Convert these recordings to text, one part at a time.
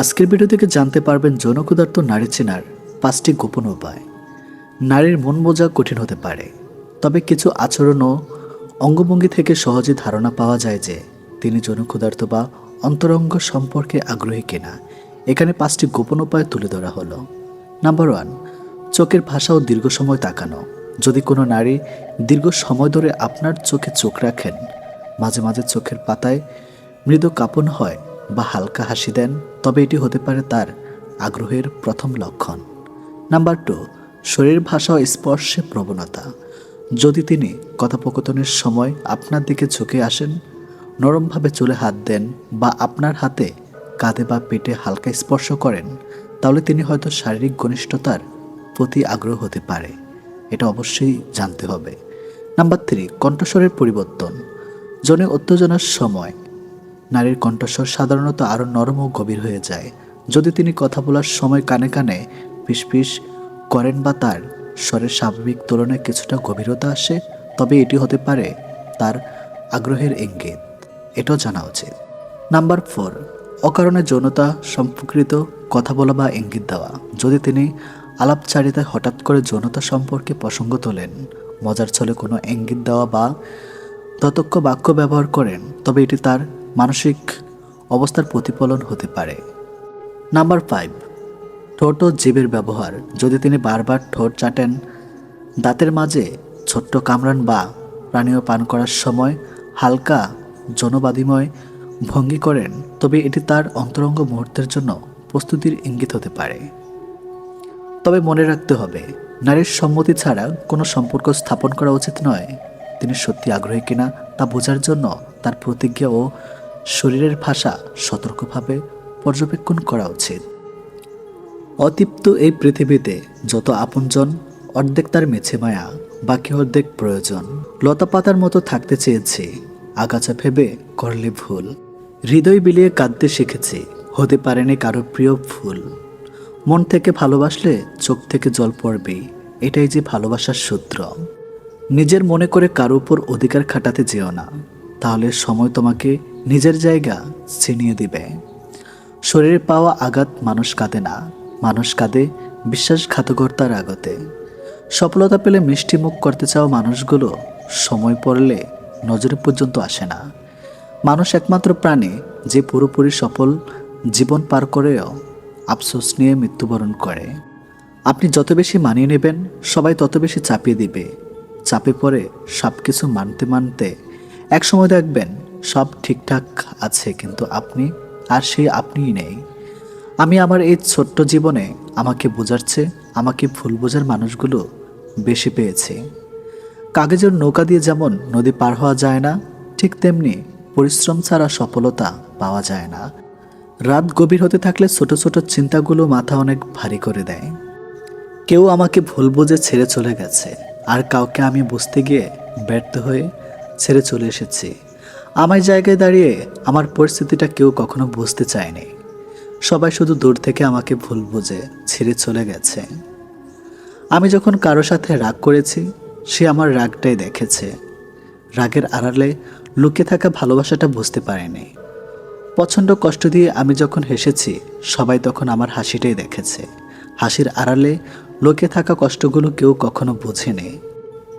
আজকের ভিডিও থেকে জানতে পারবেন যৌনক্ষুধার্ত নারী চেনার পাঁচটি গোপন উপায়। নারীর মন বোঝা কঠিন হতে পারে, তবে কিছু আচরণ ও অঙ্গভঙ্গি থেকে সহজে ধারণা পাওয়া যায় যে তিনি যৌনক্ষুধার্ত বা অন্তরঙ্গ সম্পর্কে আগ্রহী কিনা। এখানে পাঁচটি গোপন উপায় তুলে ধরা হলো। নাম্বার ওয়ান, চোখের ভাষা ও দীর্ঘ সময় তাকানো। যদি কোনো নারী দীর্ঘ সময় ধরে আপনার চোখে চোখ রাখেন, মাঝে মাঝে চোখের পাতায় মৃদু কাঁপন হয় বা হালকা হাসি দেন, তবে এটি হতে পারে তার আগ্রহের প্রথম লক্ষণ। নাম্বার টু, শরীর ভাষা ও স্পর্শে প্রবণতা। যদি তিনি কথোপকথনের সময় আপনার দিকে ঝুঁকে আসেন, নরমভাবে চুলে হাত দেন বা আপনার হাতে কাঁধে বা পেটে হালকা স্পর্শ করেন, তাহলে তিনি হয়তো শারীরিক ঘনিষ্ঠতার প্রতি আগ্রহ হতে পারে। এটা অবশ্যই জানতে হবে। নাম্বার থ্রি, কণ্ঠস্বরের পরিবর্তন। জনে উত্তেজনার সময় নারীর কণ্ঠস্বর সাধারণত আরও নরম ও গভীর হয়ে যায়। যদি তিনি কথা বলার সময় কানে কানে ফিসফিস করেন বা তার স্বরের স্বাভাবিক তুলনায় কিছুটা গভীরতা আসে, তবে এটি হতে পারে তার আগ্রহের ইঙ্গিত। এটাও জানা উচিত। নাম্বার ফোর, অকারণে যৌনতা সম্পর্কিত কথা বলা বা ইঙ্গিত দেওয়া। যদি তিনি আলাপচারিতায় হঠাৎ করে যৌনতা সম্পর্কে প্রসঙ্গ তোলেন, মজার ছলে কোনো ইঙ্গিত দেওয়া বা ততক্ষ বাক্য ব্যবহার করেন, তবে এটি তার মানসিক অবস্থার প্রতিফলন হতে পারে। নাম্বার ফাইভ ঠোঁট ও জীবের ব্যবহার। যদি তিনি বারবার ঠোঁট চাটেন, দাঁতের মাঝে ছোট্ট কামরান বা পানীয় পান করার সময় হালকা জনবাদিময় ভঙ্গি করেন, তবে এটি তার অন্তরঙ্গ মুহূর্তের জন্য প্রস্তুতির ইঙ্গিত হতে পারে। তবে মনে রাখতে হবে, নারীর সম্মতি ছাড়া কোনো সম্পর্ক স্থাপন করা উচিত নয়। তিনি সত্যি আগ্রহী কিনা তা বোঝার জন্য তার প্রতিজ্ঞা ও শরীরের ভাষা সতর্কভাবে পর্যবেক্ষণ করা উচিত। অতিপ্ত এই পৃথিবীতে যত আপনজন, অর্ধেক তার মেছে মায়া, বাকি অর্ধেক প্রয়োজন। লতা পাতার মতো থাকতে চেয়েছি, আগাছা ভেবে করলে ভুল। হৃদয় বিলিয়ে কাঁদতে শিখেছি, হতে পারেনি কারও প্রিয় ফুল। মন থেকে ভালোবাসলে চোখ থেকে জল পড়বে এটাই যে ভালোবাসার সূত্র। নিজের মনে করে কারও উপর অধিকার খাটাতে যেও না, তাহলে সময় তোমাকে নিজের জায়গা ছিনিয়ে দিবে। শরীরে পাওয়া আঘাত মানুষ কাঁদে না, মানুষ কাঁদে বিশ্বাসঘাতকর্তার আগতে সফলতা পেলে মিষ্টি মুখ করতে চাও মানুষগুলো সময় পড়লে নজরে পর্যন্ত আসে না। মানুষ একমাত্র প্রাণী যে পুরোপুরি সফল জীবন পার করেও আফসোস নিয়ে মৃত্যুবরণ করে। আপনি যত বেশি মানিয়ে নেবেন, সবাই তত বেশি চাপিয়ে দিবে। চাপে পড়ে সব কিছু মানতে মানতে একসময় দেখবেন সব ঠিকঠাক আছে, কিন্তু আপনি, আর সেই আপনিই নেই। আমি আমার এই ছোট্ট জীবনে আমাকে বোঝাচ্ছে আমাকে ভুল বোঝার মানুষগুলো বেশি পেয়েছি। কাগজের নৌকা দিয়ে যেমন নদী পার হওয়া যায় না, ঠিক তেমনি পরিশ্রম ছাড়া সফলতা পাওয়া যায় না। রাত গভীর হতে থাকলে ছোট ছোট চিন্তাগুলো মাথা অনেক ভারী করে দেয়। কেউ আমাকে ভুল বুঝে ছেড়ে চলে গেছে, আর কাউকে আমি বুঝতে গিয়ে ব্যর্থ হয়ে ছেড়ে চলে এসেছি। আমার জায়গায় দাঁড়িয়ে আমার পরিস্থিতিটা কেউ কখনো বুঝতে চায়নি। সবাই শুধু দূর থেকে আমাকে ভুল বুঝে ছেড়ে চলে গেছে। আমি যখন কারও সাথে রাগ করেছি, সে আমার রাগটাই দেখেছে। রাগের আড়ালে লুকিয়ে থাকা ভালোবাসাটা বুঝতে পারেনি। প্রচণ্ড কষ্ট দিয়ে আমি যখন হেসেছি, সবাই তখন আমার হাসিটাই দেখেছে। হাসির আড়ালে লোকে থাকা কষ্টগুলো কেউ কখনো বোঝেনি।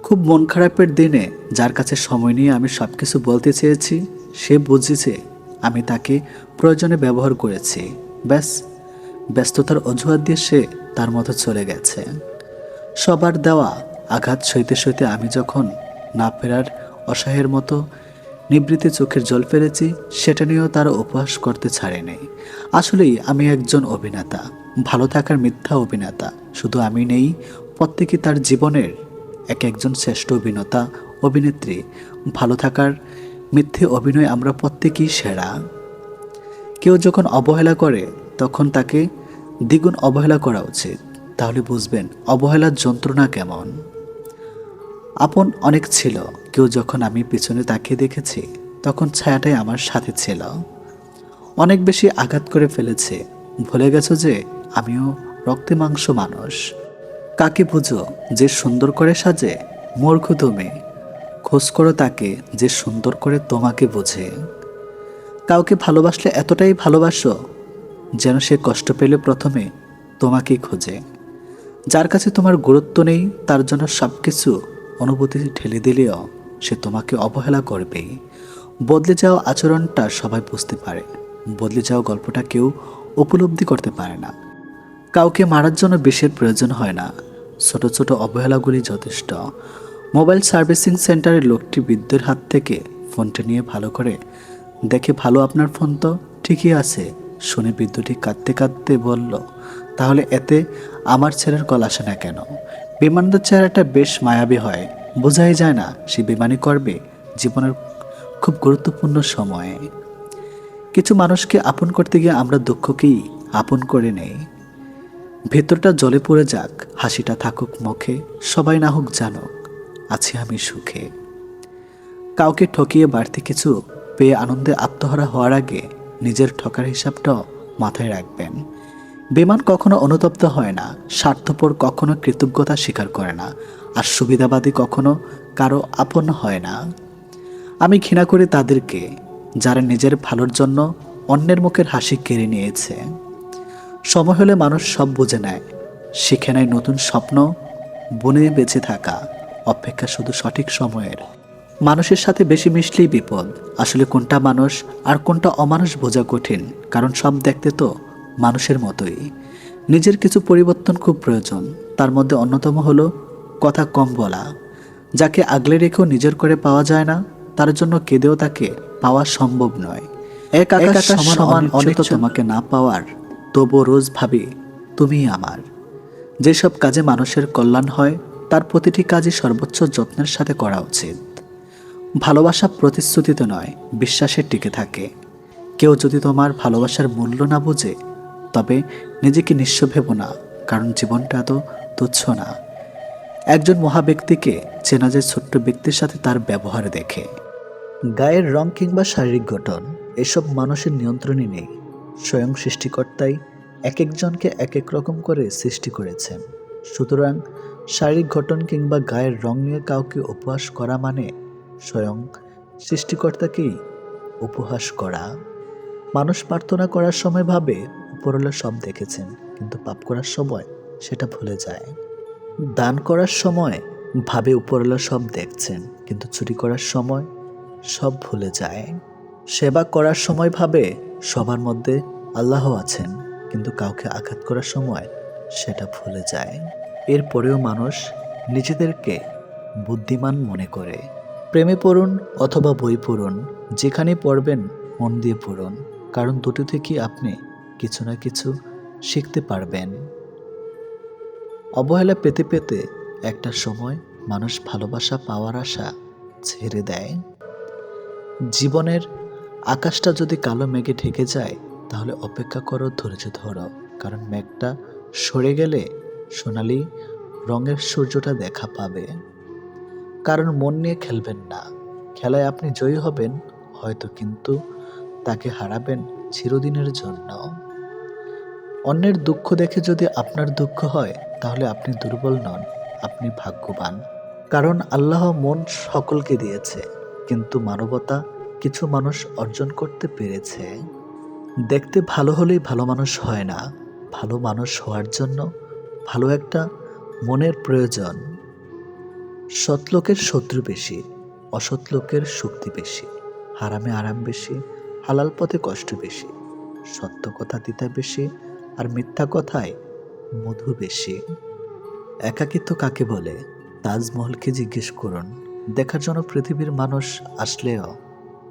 খুব মন খারাপের দিনে যার কাছে সময় নিয়ে আমি সব কিছু বলতে চেয়েছি, সে বুঝেছে আমি তাকে প্রয়োজনে ব্যবহার করেছি। ব্যাস, ব্যস্ততার অজুহাত দিয়ে সে তার মতো চলে গেছে। সবার দেওয়া আঘাত সইতে সইতে আমি যখন না ফেরার অসহায়ের মতো নিবৃত্তি চোখের জল ফেলেছি, সেটা নিয়েও তারা উপহাস করতে ছাড়েনি। আসলেই আমি একজন অভিনেতা, ভালো থাকার মিথ্যা অভিনেতা। শুধু আমি নেই, প্রত্যেকে তার জীবনের এক একজন শ্রেষ্ঠ অভিনেতা, অভিনেত্রী, ভালো থাকার মিথ্যে অভিনয় আমরা প্রত্যেকেই সেরা। কেউ যখন অবহেলা করে, তখন তাকে দ্বিগুণ অবহেলা করা উচিত। তাহলে বুঝবেন অবহেলার যন্ত্রণা কেমন। আপন অনেক ছিল, কেউ যখন আমি পিছনে তাকিয়ে দেখেছি, তখন ছায়াটাই আমার সাথে ছিল। অনেক বেশি আঘাত করে ফেলেছে। ভুলে গেছো যে, আমিও রক্তে মাংস মানুষ। কাকে বুঝো যে সুন্দর করে সাজে? মূর্খ তুমি খোঁজ করো তাকে যে সুন্দর করে তোমাকে বোঝে। কাউকে ভালোবাসলে এতটাই ভালোবাসো যেন সে কষ্ট পেলে প্রথমে তোমাকেই খোঁজে। যার কাছে তোমার গুরুত্ব নেই, তার জন্য সব কিছু অনুভূতি ঠেলে দিলেও সে তোমাকে অবহেলা করবেই। বদলে যাওয়া আচরণটা সবাই বুঝতে পারে। বদলে যাওয়া গল্পটা কেউ উপলব্ধি করতে পারে না। কাউকে মারার জন্য বিষের প্রয়োজন হয় না। ছোট ছোট অবহেলাগুলি যথেষ্ট। মোবাইল সার্ভিসিং সেন্টারের লোকটি বৃদ্ধের হাত থেকে ফোনটা নিয়ে ভালো করে, দেখে ভালো আপনার ফোন তো? ঠিকই আছে। শুনে বৃদ্ধটি কাঁদতে কাঁদতে বলল, তাহলে এতে আমার ছেলের কল আসে না কেন? বিমানদের চেহারাটা বেশ মায়াবী হয়। বোঝাই যায় না সে বিমানি করবে জীবনের খুব গুরুত্বপূর্ণ সময়ে। কিছু মানুষকে আপন করতে গিয়ে আমরা দুঃখকেই আপন করে নেই। ভেতরটা জলে পড়ে যাক, হাসিটা থাকুক মুখে, সবাই না হোক জানুক, আছি আমি সুখে। কাউকে ঠকিয়ে বাড়তি কিছু পেয়ে আনন্দে আত্মহারা হওয়ার আগে নিজের ঠকার হিসাবটাও মাথায় রাখবেন। বিমান কখনো অনুতপ্ত হয় না, স্বার্থপর কখনো কৃতজ্ঞতা স্বীকার করে না, আর সুবিধাবাদী কখনো কারও আপন হয় না। আমি ঘৃণা করি তাদেরকে, যারা নিজের ভালোর জন্য অন্যের মুখের হাসি কেড়ে নিয়েছে। সময় হলে মানুষ সব বুঝে নেয়। শিখে নেয় নতুন স্বপ্ন বনে বেঁচে থাকা অপেক্ষা শুধু সঠিক সময়ের। মানুষের সাথে বেশি মিশলেই বিপদ। আসলে কোনটা মানুষ আর কোনটা অমানুষ বোঝা কঠিন কারণ সব দেখতে তো মানুষের মতোই। নিজের কিছু পরিবর্তন খুব প্রয়োজন তার মধ্যে অন্যতম হলো কথা কম বলা। যাকে আগলে রেখেও নিজের করে পাওয়া যায় না তার জন্য কেঁদেও তাকে পাওয়া সম্ভব নয়। এক আকাশ সমান অনেক তোমাকে না পাওয়ার তবু রোজ ভাবি তুমিই আমার। যেসব কাজে মানুষের কল্যাণ হয়, তার প্রতিটি কাজই সর্বোচ্চ যত্নের সাথে করা উচিত। ভালোবাসা প্রতিশ্রুতিতে নয়, বিশ্বাসে টিকে থাকে। কেউ যদি তোমার ভালোবাসার মূল্য না বোঝে, তবে নিজেকে নিঃস্ব ভেবো না, কারণ জীবনটা এত তুচ্ছ না। একজন মহাব্যক্তিকে চেনা যায় ছোট্ট ব্যক্তির সাথে তার ব্যবহার দেখে। গায়ের রং কিংবা শারীরিক গঠন, এসব মানুষের নিয়ন্ত্রণই নেই। স্বয়ং সৃষ্টিকর্তাই এক একজনকে এক এক রকম করে সৃষ্টি করেছেন সুতরাং শারীরিক গঠন কিংবা গায়ের রং নিয়ে কাউকে উপহাস করা মানে স্বয়ং সৃষ্টিকর্তাকেই উপহাস করা। মানুষ প্রার্থনা করার সময় ভাবে, উপরওয়ালা সব দেখেছেন, কিন্তু পাপ করার সময় সেটা ভুলে যায়। দান করার সময় ভাবে, উপরওয়ালা সব দেখছেন, কিন্তু চুরি করার সময় সব ভুলে যায়। সেবা করার সময় ভাবে সবার মধ্যে আল্লাহ আছেন, কিন্তু কাউকে আঘাত করার সময় সেটা ভুলে যায়। এরপরেও মানুষ নিজেদেরকে বুদ্ধিমান মনে করে। প্রেমে পড়ুন অথবা বই পড়ুন যেখানে পড়বেন মন দিয়ে পড়ুন, কারণ দুটো থেকেই আপনি কিছু না কিছু শিখতে পারবেন। অবহেলা পেতে পেতে একটা সময় মানুষ ভালোবাসা পাওয়ার আশা ছেড়ে দেয়। জীবনের আকাশটা যদি কালো মেঘে ঢেকে যায়, তাহলে অপেক্ষা করো ধৈর্য ধরো, কারণ মেঘটা সরে গেলে সোনালি রঙের সূর্যটা দেখা পাবে। কারণ মন নিয়ে খেলবেন না। খেলায় আপনি জয়ী হবেন, হয়তো কিন্তু তাকে হারাবেন চিরদিনের জন্য। অন্যের দুঃখ দেখে যদি আপনার দুঃখ হয়, তাহলে আপনি দুর্বল নন, আপনি ভাগ্যবান। কারণ আল্লাহ মন সকলকে দিয়েছে, কিন্তু মানবতা কিছু মানুষ অর্জন করতে পেরেছে। দেখতে ভালো হলেই ভালো মানুষ হয় না। ভালো মানুষ হওয়ার জন্য ভালো একটা মনের প্রয়োজন। সৎ লোকের শত্রু বেশি, অসৎ লোকের শক্তি বেশি, হারামে আরাম বেশি, হালাল পথে কষ্ট বেশি সত্য কথা তিতা বেশি আর মিথ্যা কথায় মধু বেশি। একাকিত্ব কাকে বলে? তাজমহলকে জিজ্ঞেস করুন। দেখার জন্য পৃথিবীর মানুষ আসলেও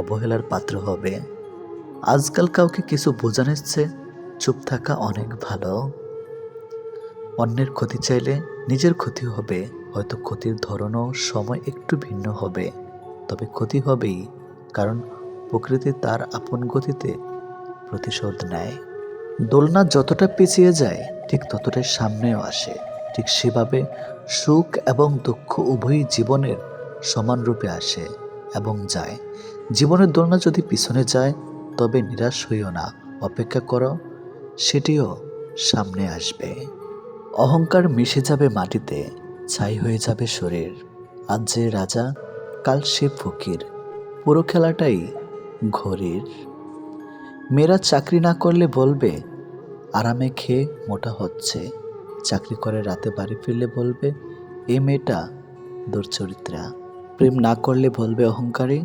অবহেলার পাত্র হবে। আজকাল কাউকে কিছু বোঝানোর চেয়ে চুপ থাকা অনেক ভালো। অন্যের ক্ষতি চাইলে নিজের ক্ষতি হবে, হয়তো ক্ষতির ধরনও সময় একটু ভিন্ন হবে। তবে ক্ষতি হবেই, কারণ প্রকৃতি তার আপন গতিতে প্রতিশোধ নেয়। দোলনা যতটা পিছিয়ে যায়, ঠিক ততটাই সামনেও আসে। ঠিক সেভাবে সুখ এবং দুঃখ উভয়ই জীবনের সমানরূপে আসে এবং যায়। জীবনের দোলনা যদি পিছনে যায়, তবে নিরাশ হইও না, অপেক্ষা করো, সেটিও সামনে আসবে। অহংকার মিশে যাবে মাটিতে, ছাই হয়ে যাবে শরীর। আজ যে রাজা, কাল সে ফকির, পুরো খেলাটাই ঘড়ির মেয়েরা চাকরি না করলে বলবে, আরামে খেয়ে মোটা হচ্ছে। চাকরি করে রাতে বাড়ি ফিরলে বলবে, এ মেয়েটা দুর্চরিত্রা। প্রেম না করলে বলবে অহংকারী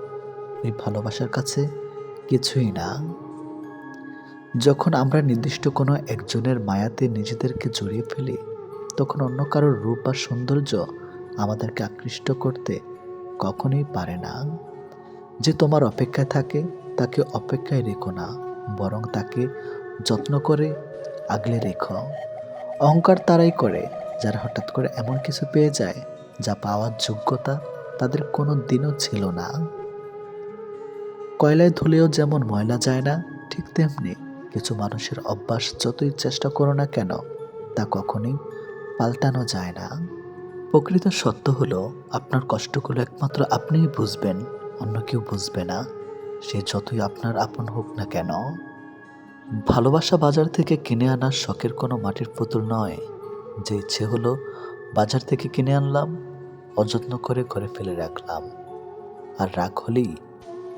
ওই ভালোবাসার কাছে কিছুই না। যখন আমরা নির্দিষ্ট কোনো একজনের মায়াতে নিজেদেরকে জড়িয়ে ফেলি, তখন অন্য কারোর রূপ বা সৌন্দর্য আমাদেরকে আকৃষ্ট করতে কখনোই পারে না। যে তোমার অপেক্ষায় থাকে, তাকে অপেক্ষায় রেখো না, বরং তাকে যত্ন করে আগলে রেখো। অহংকার তারাই করে, যারা হঠাৎ করে এমন কিছু পেয়ে যায়, যা পাওয়ার যোগ্যতা তাদের কোনো দিনও ছিল না। কয়লায় ধুলেও যেমন ময়লা যায় না, ঠিক তেমনি কিছু মানুষের অভ্যাস যতই চেষ্টা করো না কেন, তা কখনোই পাল্টানো যায় না। প্রকৃত সত্য হলো, আপনার কষ্টগুলো একমাত্র আপনিই বুঝবেন, অন্য কেউ বুঝবে না। সে যতই আপনার আপন হোক না কেন। ভালোবাসা বাজার থেকে কিনে আনা শখের কোনো মাটির পুতুল নয়। যে ইচ্ছে হলো বাজার থেকে কিনে আনলাম, অযত্ন করে ঘরে ফেলে রাখলাম। আর রাগ হলেই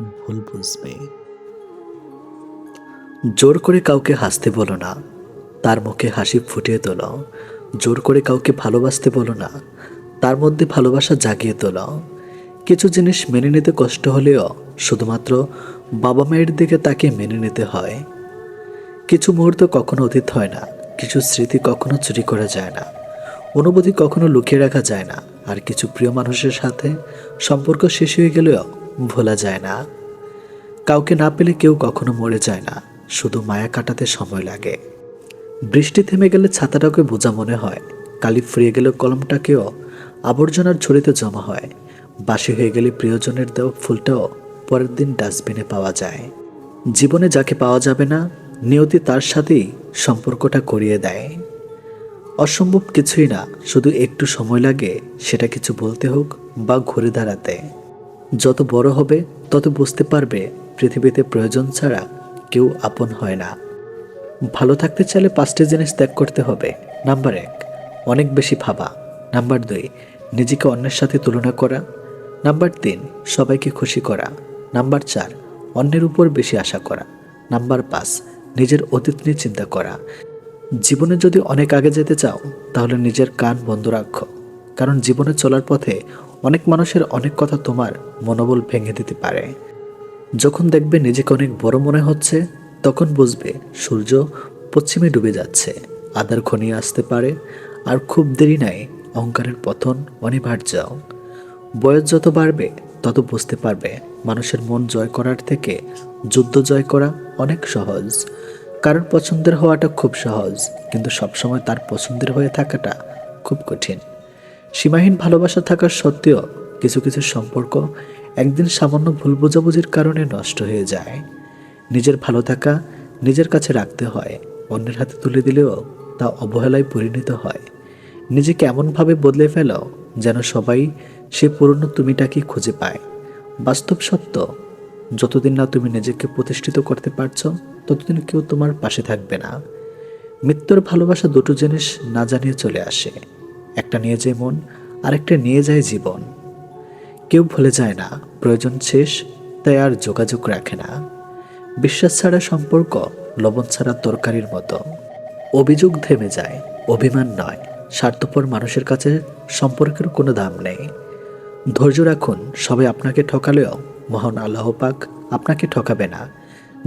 ভুল বুঝবে। জোর করে কাউকে হাসতে বলো না। তার মুখে হাসি ফুটিয়ে তোলো। জোর করে কাউকে ভালোবাসতে বলো না। তার মধ্যে ভালোবাসা জাগিয়ে তোলো। কিছু জিনিস মেনে নিতে কষ্ট হলেও শুধুমাত্র বাবা মায়ের দিকে তাকে মেনে নিতে হয়। কিছু মুহূর্ত কখনো অতীত হয় না। কিছু স্মৃতি কখনো চুরি করা যায় না। অনুভূতি কখনো লুকিয়ে রাখা যায় না। আর কিছু প্রিয় মানুষের সাথে সম্পর্ক শেষ হয়ে গেলেও ভোলা যায় না। কাউকে না পেলে কেউ কখনো মরে যায় না, শুধু মায়া কাটাতে সময় লাগে। বৃষ্টি থেমে গেলে ছাতাটাকে বোঝা মনে হয়, কালি ফুরিয়ে গেলে কলমটাকেও আবর্জনার ঝুড়িতে জমা হয়। বাসি হয়ে গেলে প্রিয়জনের দেওয়া ফুলটাও পরের দিন ডাস্টবিনে পাওয়া যায়। জীবনে যাকে পাওয়া যাবে না, নিয়তি তার সাথেই সম্পর্কটা করিয়ে দেয়। অসম্ভব কিছুই না, শুধু একটু সময় লাগে সেটা কিছু বলতে হোক বা ঘুরে দাঁড়াতে। যত বড় হবে, তত বুঝতে পারবে পৃথিবীতে প্রয়োজন ছাড়া কেউ আপন হয় না। ভালো থাকতে চাইলে পাঁচটি জিনিস ত্যাগ করতে হবে। নাম্বার এক, অনেক বেশি ভাবা। নাম্বার দুই, নিজেকে অন্যের সাথে তুলনা করা। নাম্বার তিন, সবাইকে খুশি করা। নাম্বার চার, অন্যের উপর বেশি আশা করা। নাম্বার পাঁচ, নিজের অতীত নিয়ে চিন্তা করা। জীবনে যদি অনেক আগে যেতে চাও, তাহলে নিজের কান বন্ধ রাখো। কারণ জীবনে চলার পথে অনেক মানুষের অনেক কথা তোমার মনোবল ভেঙে দিতে পারে। যখন দেখবে নিজেকে অনেক বড় মনে হচ্ছে, তখন বুঝবে সূর্য পশ্চিমে ডুবে যাচ্ছে আদার ঘনিয়ে আসতে পারে, আর খুব দেরি নাই অহংকারের পতন অনিবার্য। বয়স যত বাড়বে, তত বুঝতে পারবে মানুষের মন জয় করার থেকে যুদ্ধ জয় করা অনেক সহজ। কারণ পছন্দের হওয়াটা খুব সহজ, কিন্তু সবসময় তার পছন্দের হয়ে থাকাটা খুব কঠিন। সীমাহীন ভালোবাসা থাকার সত্ত্বেও কিছু কিছু সম্পর্ক একদিন সামান্য ভুল বোঝাবুঝির কারণে নষ্ট হয়ে যায়। নিজের ভালো থাকা নিজের কাছে রাখতে হয়, অন্যের হাতে তুলে দিলেও তা অবহেলায় পরিণত হয়। নিজেকে এমনভাবে বদলে ফেলো যেন সবাই সে পুরনো তুমিটাকেই খুঁজে পায়। বাস্তব সত্য, যতদিন না তুমি নিজেকে প্রতিষ্ঠিত করতে পারছ, ততদিন কেউ তোমার পাশে থাকবে না। মৃত্যুর ভালোবাসা দুটো জিনিস না জানিয়ে চলে আসে। একটা নিয়ে যায় মন, আরেকটা নিয়ে যায় জীবন। কেউ ভুলে যায় না, প্রয়োজন শেষ, তাই আর যোগাযোগ রাখে না। বিশ্বাস ছাড়া সম্পর্ক, লবণ ছাড়া তরকারির মতো। অভিযোগ থেমে যায়, অভিমান নয়, স্বার্থপর মানুষের কাছে সম্পর্কের কোনো দাম নেই। ধৈর্য রাখুন সবাই আপনাকে ঠকালেও, মহান আল্লাহ পাক আপনাকে ঠকাবে না।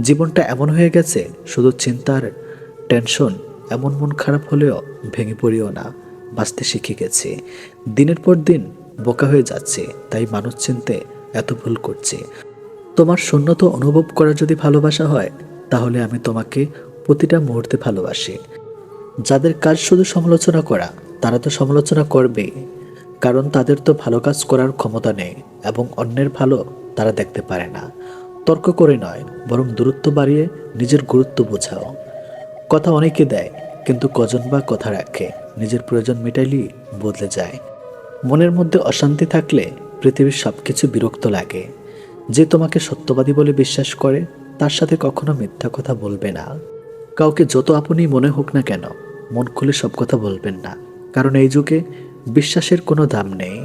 জীবনটা এমন হয়ে গেছে, শুধু চিন্তার টেনশন, এমন মন খারাপ হলেও ভেঙে পড়িও না। বাঁচতে শিখে গেছে। দিনের পর দিন বোকা হয়ে যাচ্ছে, তাই মানুষ চিনতে এত ভুল করছে। তোমার শূন্যত অনুভব করা যদি ভালোবাসা হয়, তাহলে আমি তোমাকে প্রতিটা মুহূর্তে ভালোবাসি। যাদের কাজ শুধু সমালোচনা করা, তারা তো সমালোচনা করবেই। কারণ তাদের তো ভালো কাজ করার ক্ষমতা নেই এবং অন্যের ভালো তারা দেখতে পারে না। তর্ক করে নয়, বরং দূরত্ব বাড়িয়ে নিজের গুরুত্ব বোঝাও। কথা অনেকে দেয়, কিন্তু কজন বা কথা রাখে? নিজের প্রয়োজন মেটাইলেই বদলে যায়। মনের মধ্যে অশান্তি থাকলে পৃথিবীর সব কিছু বিরক্ত লাগে। যে তোমাকে সত্যবাদী বলে বিশ্বাস করে, তার সাথে কখনো মিথ্যা কথা বলবে না। কাউকে যত আপনি মনে হোক না কেন, মন খুলে সব কথা বলবেন না, কারণ এই যুগে বিশ্বাসের কোনো দাম নেই।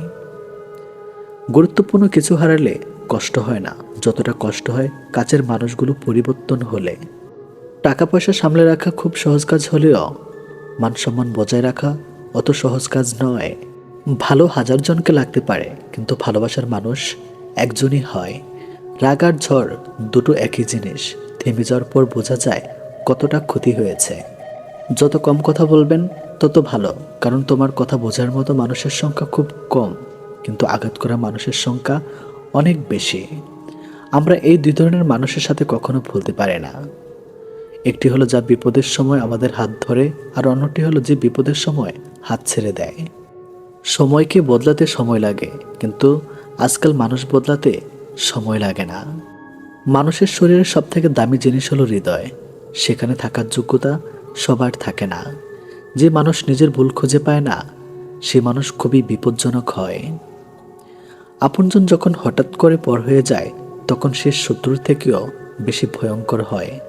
গুরুত্বপূর্ণ কিছু হারালে কষ্ট হয় না, যতটা কষ্ট হয় কাছের মানুষগুলো পরিবর্তন হলে। টাকা পয়সা সামলে রাখা খুব সহজ কাজ হলেও মান সম্মান বজায় রাখা অত সহজ কাজ নয়। ভালো হাজার জনকে লাগতে পারে, কিন্তু ভালোবাসার মানুষ একজনই হয়। রাগ আর ঝড় দুটো একই জিনিস। থেমে যাওয়ার পর বোঝা যায় কতটা ক্ষতি হয়েছে। যত কম কথা বলবেন, তত ভালো, কারণ তোমার কথা বোঝার মতো মানুষের সংখ্যা খুব কম, কিন্তু আঘাত করা মানুষের সংখ্যা অনেক বেশি। আমরা এই দুই ধরনের মানুষের সাথে কখনো ভুলতে পারি না। একটি হলো যা বিপদের সময় আমাদের হাত ধরে, আর অন্যটি হলো যে বিপদের সময় হাত ছেড়ে দেয়। সময়কে বদলাতে সময় লাগে, কিন্তু আজকাল মানুষ বদলাতে সময় লাগে না। মানুষের শরীরের সব থেকে দামি জিনিস হলো হৃদয়। সেখানে থাকার যোগ্যতা সবার থাকে না। যে মানুষ নিজের ভুল খুঁজে পায় না, সে মানুষ খুবই বিপজ্জনক হয়। আপনজন যখন হঠাৎ করে পর হয়ে যায়, তখন সে শত্রুর থেকেও বেশি ভয়ঙ্কর হয়।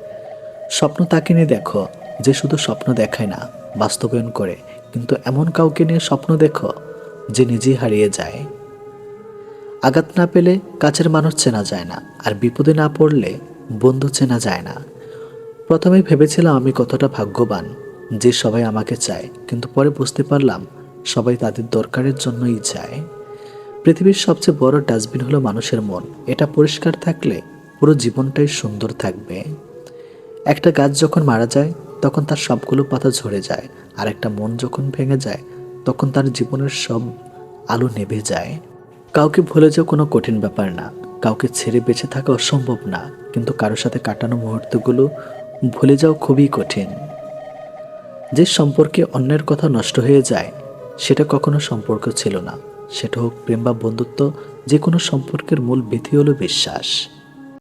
স্বপ্ন তাকে নিয়ে দেখো যে শুধু স্বপ্ন দেখায় না, বাস্তবায়ন করে। কিন্তু এমন কাউকে নিয়ে স্বপ্ন দেখো যে নিজেই হারিয়ে যায়। আঘাত না পেলে কাছের মানুষ চেনা যায় না, আর বিপদে না পড়লে বন্ধু চেনা যায় না। প্রথমে ভেবেছিলাম আমি কতটা ভাগ্যবান যে সবাই আমাকে চায়, কিন্তু পরে বুঝতে পারলাম সবাই তাদের দরকারের জন্যই চায়। পৃথিবীর সবচেয়ে বড় ডাস্টবিন হলো মানুষের মন। এটা পরিষ্কার থাকলে পুরো জীবনটাই সুন্দর থাকবে। একটা গাছ যখন মারা যায়, তখন তার সবগুলো পাতা ঝরে যায়, আর একটা মন যখন ভেঙে যায়, তখন তার জীবনের সব আলো নেভে যায়। কাউকে ভুলে যাওয়া কোনো কঠিন ব্যাপার না। কাউকে ছেড়ে বেঁচে থাকা অসম্ভব না, কিন্তু কারোর সাথে কাটানো মুহূর্তগুলো ভুলে যাওয়া খুবই কঠিন। যে সম্পর্কে অন্যের কথা নষ্ট হয়ে যায়, সেটা কখনো সম্পর্ক ছিল না। সেটা হোক প্রেম বা বন্ধুত্ব, যে কোনো সম্পর্কের মূল ভিত্তি হলো বিশ্বাস।